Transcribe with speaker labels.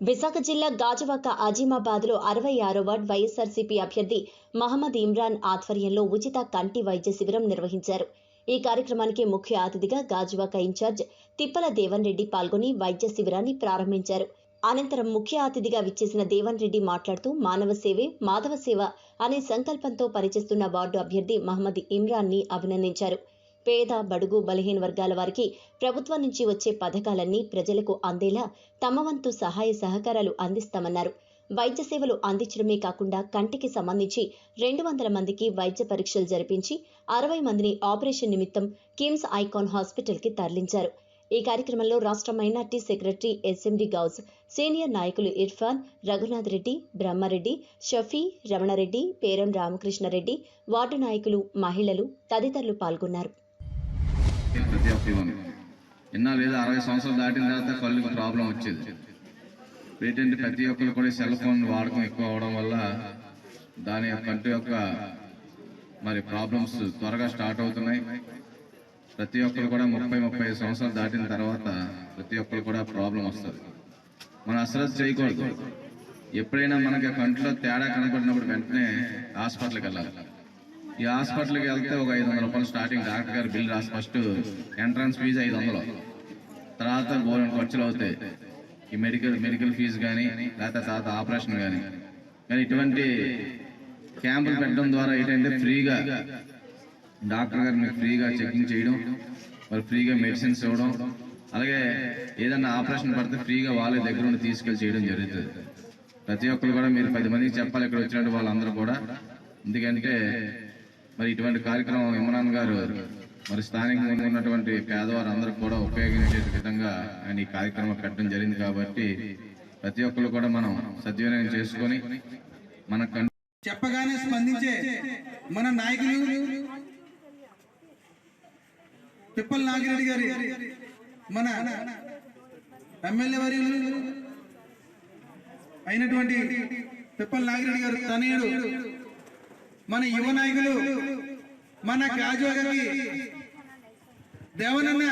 Speaker 1: విశాఖ జిల్లా గాజువాక అజీమాబాద్లో అరవై ఆరో వార్డ్ వైఎస్ఆర్సీపీ అభ్యర్థి మహమ్మద్ ఇమ్రాన్ ఆధ్వర్యంలో ఉచిత కంటి వైద్య శిబిరం నిర్వహించారు. ఈ కార్యక్రమానికి ముఖ్య అతిథిగా గాజువాక ఇన్ఛార్జ్ తిప్పల దేవన్ రెడ్డి పాల్గొని వైద్య శిబిరాన్ని ప్రారంభించారు. అనంతరం ముఖ్య అతిథిగా విచ్చేసిన దేవన్ రెడ్డి మాట్లాడుతూ మానవ సేవే మాధవ సేవ అనే సంకల్పంతో పనిచేస్తున్న వార్డు అభ్యర్థి మహమ్మద్ ఇమ్రాన్ని అభినందించారు. పేద బడుగు బలహీన వర్గాల వారికి ప్రభుత్వం నుంచి వచ్చే పథకాలన్నీ ప్రజలకు అందేలా తమ వంతు సహాయ సహకారాలు అందిస్తామన్నారు. వైద్య సేవలు అందించడమే కాకుండా కంటికి సంబంధించి రెండు వందల మందికి వైద్య పరీక్షలు జరిపించి అరవై మందిని ఆపరేషన్ నిమిత్తం కిమ్స్ ఐకాన్ హాస్పిటల్కి తరలించారు. ఈ కార్యక్రమంలో రాష్ట్ర minority secretary SMD Ghouse senior నాయకులు ఇర్ఫాన్ రఘునాథ్ రెడ్డి బ్రహ్మారెడ్డి షఫీ రమణారెడ్డి పేరం రామకృష్ణారెడ్డి వార్డు నాయకులు మహిళలు తదితరులు పాల్గొన్నారు.
Speaker 2: ప్రతి ఒక్కరు ఎన్నా లేదా అరవై సంవత్సరాలు దాటిన తర్వాత కళ్ళుకి ప్రాబ్లం వచ్చేది. ఏంటంటే ప్రతి ఒక్కరు కూడా సెల్ ఫోన్ వాడకం ఎక్కువ అవడం వల్ల దాని కంటి యొక్క మరి ప్రాబ్లమ్స్ త్వరగా స్టార్ట్ అవుతున్నాయి. ప్రతి ఒక్కరు కూడా ముప్పై ముప్పై సంవత్సరాలు దాటిన తర్వాత ప్రతి ఒక్కరు కూడా ప్రాబ్లం వస్తుంది. మనం అశ్రద్ధ చేయకూడదు. ఎప్పుడైనా మనకి కంట్లో తేడా కనపడినప్పుడు వెంటనే హాస్పిటల్కి వెళ్ళాలి. ఈ హాస్పిటల్కి వెళ్తే ఒక ఐదు వందల రూపాయలు స్టార్టింగ్ డాక్టర్ గారు బిల్ రాసి ఫస్ట్ ఎంట్రన్స్ ఫీజు ఐదు వందలు. తర్వాత గోల్డ్ ఖర్చులు అవుతాయి. ఈ మెడికల్ మెడికల్ ఫీజు కానీ లేకపోతే తర్వాత ఆపరేషన్ కానీ కానీ ఇటువంటి క్యాంపులు పెట్టడం ద్వారా ఏంటంటే ఫ్రీగా డాక్టర్ గారు మీకు ఫ్రీగా చెకింగ్ చేయడం మరి ఫ్రీగా మెడిసిన్స్ ఇవ్వడం అలాగే ఏదన్నా ఆపరేషన్ పడితే ఫ్రీగా వాళ్ళ దగ్గర ఉండి తీసుకెళ్ళి చేయడం జరుగుతుంది. ప్రతి ఒక్కరు కూడా మీరు పది మందికి చెప్పాలి ఇక్కడ వచ్చినట్టు వాళ్ళందరూ కూడా. ఎందుకంటే మరి ఇటువంటి కార్యక్రమం ఇమ్రాన్ గారు మరి స్థానికంగా ఉన్నటువంటి పేదవారు కూడా ఉపయోగించే విధంగా ఆయన ఈ కార్యక్రమం పెట్టడం జరిగింది కాబట్టి ప్రతి ఒక్కరు కూడా మనం సద్వినియోగం చేసుకొని మన
Speaker 3: చెప్పగానే స్పందించే మన నాయకులు తిప్పల నాగిరెడ్డి గారి మన ఎమ్మెల్యే వర్యులు అయినటువంటి తిప్పల నాగిరెడ్డి గారు తనయుడు మన యువ నాయకులు మన గాజువాగకి దేవనన్న